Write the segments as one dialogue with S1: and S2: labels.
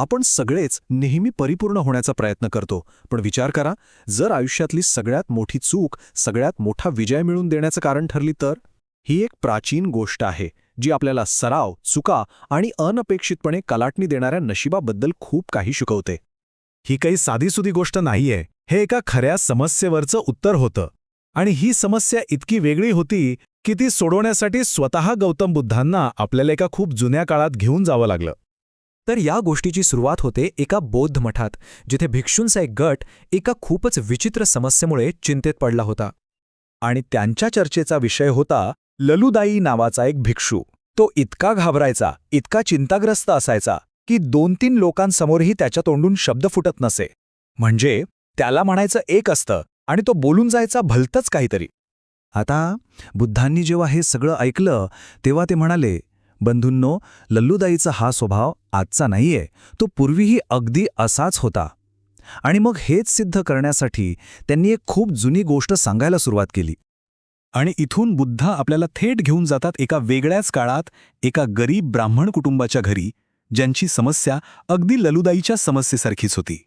S1: आपण सगळेच नेहमी परिपूर्ण होण्याचा प्रयत्न करतो. पण विचार करा जर आयुष्यातली सगळ्यात मोठी चूक सगळ्यात मोठा विजय मिळवून देण्याचं कारण ठरली तर? ही एक प्राचीन गोष्ट आहे जी आपल्याला सराव चुका आणि अनपेक्षितपणे कलाटणी देणाऱ्या नशिबाबद्दल खूप काही शिकवते.
S2: ही काही साधीसुधी गोष्ट नाहीये हे एका खऱ्या समस्येवरचं उत्तर होतं. आणि ही समस्या इतकी वेगळी होती की ती सोडवण्यासाठी स्वतः गौतम बुद्धांना आपल्याला एका खूप जुन्या काळात घेऊन जावं लागलं.
S3: तर या गोष्टीची सुरुवात होते एका बौद्ध मठात जिथे भिक्षूंचा एक गट एका खूपच विचित्र समस्येमुळे चिंतेत पडला होता.
S2: आणि त्यांच्या चर्चेचा विषय होता ललुदाई नावाचा एक भिक्षू. तो इतका घाबरायचा इतका चिंताग्रस्त असायचा की दोन तीन लोकांसमोरही त्याच्या तोंडून शब्द फुटत नसे. म्हणजे त्याला म्हणायचं एक असतं आणि तो बोलून जायचा भलतंच काहीतरी.
S1: आता बुद्धांनी जेव्हा हे सगळं ऐकलं तेव्हा ते म्हणाले बंधूंनो लल्लूदाईचा हा स्वभाव आजचा नाहीये. तो पूर्वीही अगदी असाच होता. आणि मग हेच सिद्ध करण्यासाठी त्यांनी एक खूप जुनी गोष्ट सांगायला सुरुवात केली. आणि इथून बुद्ध आपल्याला थेट घेऊन जातात एका वेगळ्याच काळात एका गरीब ब्राह्मण कुटुंबाच्या घरी ज्यांची समस्या अगदी ललुदाईच्या समस्येसारखीच होती.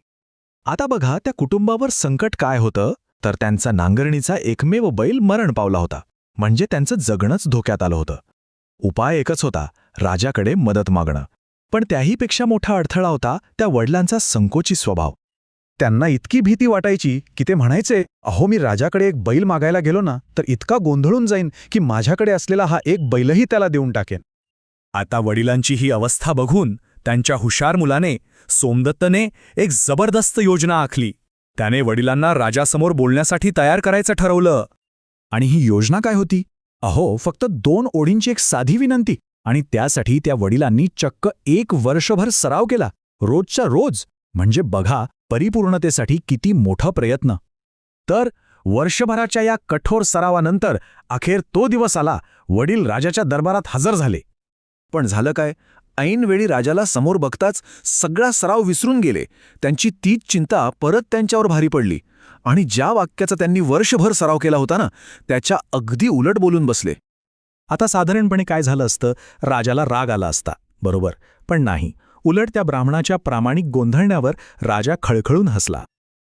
S1: आता बघा त्या कुटुंबावर संकट काय होतं? तर त्यांचा नांगरणीचा एकमेव बैल मरण पावला होता. म्हणजे त्यांचं जगणंच धोक्यात आलं होतं. उपाय एकच होता राजाकडे मदत मागणं. पण त्याहीपेक्षा मोठा अडथळा होता त्या वडिलांचा संकोची स्वभाव. त्यांना इतकी भीती वाटायची की ते म्हणायचे अहो मी राजाकडे एक बैल मागायला गेलो ना तर इतका गोंधळून जाईन की माझ्याकडे असलेला हा एक बैलही त्याला देऊन टाकेन. आता वडिलांची ही अवस्था बघून त्यांच्या हुशार मुलाने सोमदत्तने एक जबरदस्त योजना आखली. त्याने वडिलांना राजासमोर बोलण्यासाठी तयार करायचं ठरवलं. आणि ही योजना काय होती? अहो फक्त दोन ओढींची एक साधी विनंती आणि त्यासाठी त्या वडिलांनी चक्क एक वर्षभर सराव केला रोजच्या रोज. म्हणजे बघा परिपूर्णतेसाठी किती मोठा प्रयत्न. तर वर्षभराच्या या कठोर सरावानंतर अखेर तो दिवस आला वडील राजाच्या दरबारात हजर झाले. पण झालं काय? ऐनवेळी राजाला समोर बघताच सगळा सराव विसरून गेले. त्यांची तीच चिंता परत त्यांच्यावर भारी पडली. आणि ज्या वाक्याचा त्यांनी वर्षभर सराव केला होता ना त्याच्या अगदी उलट बोलून बसले. आता साधारणपणे काय झालं असतं? राजाला राग आला असता. बरोबर. पण नाही. उलट त्या ब्राह्मणाच्या प्रामाणिक गोंधळण्यावर राजा खळखळून हसला.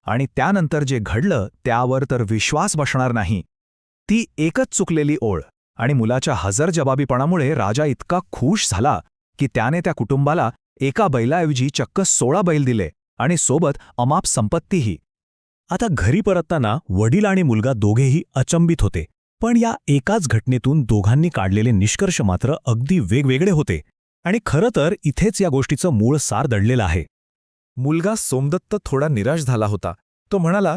S1: आणि त्यानंतर जे घडलं त्यावर तर विश्वास बसणार नाही. ती एकच चुकलेली ओळ. आणि मुलाच्या हजर जबाबीपणामुळे राजा इतका खुश झाला की त्याने त्या कुटुंबाला एका बैलाऐवजी चक्क सोळा बैल दिले आणि सोबत अमाप संपत्तीही. आता घरी परतताना वडील आणि मुलगा दोघेही अचंबित होते. पण या एकाच घटनेतून दोघांनी काढलेले निष्कर्ष मात्र अगदी वेगवेगळे होते. आणि खरं तर इथेच या गोष्टीचं मूळ सार दडलेलं आहे. मुलगा सोमदत्त थोडा निराश झाला होता. तो म्हणाला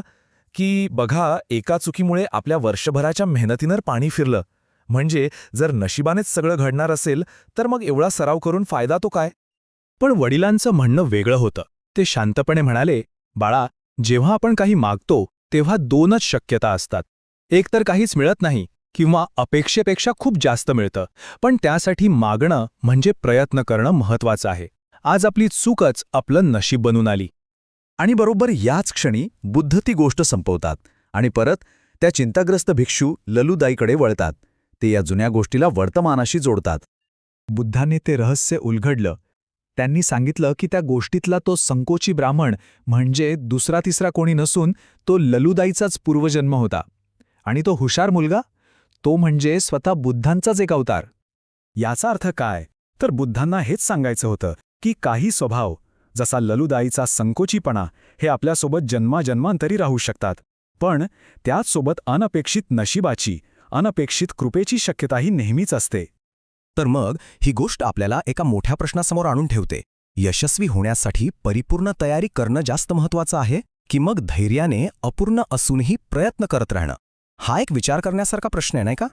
S1: की बघा एका चुकीमुळे आपल्या वर्षभराच्या मेहनतीनं पाणी फिरलं. म्हणजे जर नशिबानेच सगळं घडणार असेल तर मग एवढा सराव करून फायदा तो काय? पण वडिलांचं म्हणणं वेगळं होतं. ते शांतपणे म्हणाले बाळा जेव्हा आपण काही मागतो तेव्हा दोनच शक्यता असतात. एक तर काहीच मिळत नाही किंवा अपेक्षेपेक्षा खूप जास्त मिळतं पण त्यासाठी मागणं म्हणजे प्रयत्न करणं महत्वाचं आहे. आज आपली चूकच आपलं नशीब बनून आली. आणि बरोबर याच क्षणी बुद्ध ती गोष्ट संपवतात आणि परत त्या चिंताग्रस्त भिक्षू ललुदाईकडे वळतात. ते या जुन्या गोष्टीला वर्तमानाशी जोडतात. बुद्धाने ते रहस्य उलगडलं त्यांनी सांगितलं की त्या गोष्टीतला तो संकोची ब्राह्मण म्हणजे दुसरा तिसरा कोणी नसून तो ललुदाईचाच पूर्वजन्म होता. आणि तो हुशार मुलगा? तो म्हणजे स्वतः बुद्धांचाच एक अवतार. याचा अर्थ काय? तर बुद्धांना हेच सांगायचं होतं की काही स्वभाव जसा ललुदाईचा संकोचीपणा हे आपल्यासोबत जन्माजन्मांतरी राहू शकतात. पण त्याचसोबत अनपेक्षित नशिबाची अनपेक्षित कृपेची शक्यताही नेहमीच असते.
S3: तर मग ही गोष्ट आपल्याला एका मोठ्या प्रश्नासमोर आणून ठेवते. यशस्वी होण्यासाठी परिपूर्ण तयारी करणं जास्त महत्वाचं आहे की मग धैर्याने अपूर्ण असूनही प्रयत्न करत राहणं. हा एक विचार करण्यासारखा प्रश्न आहे नाही का?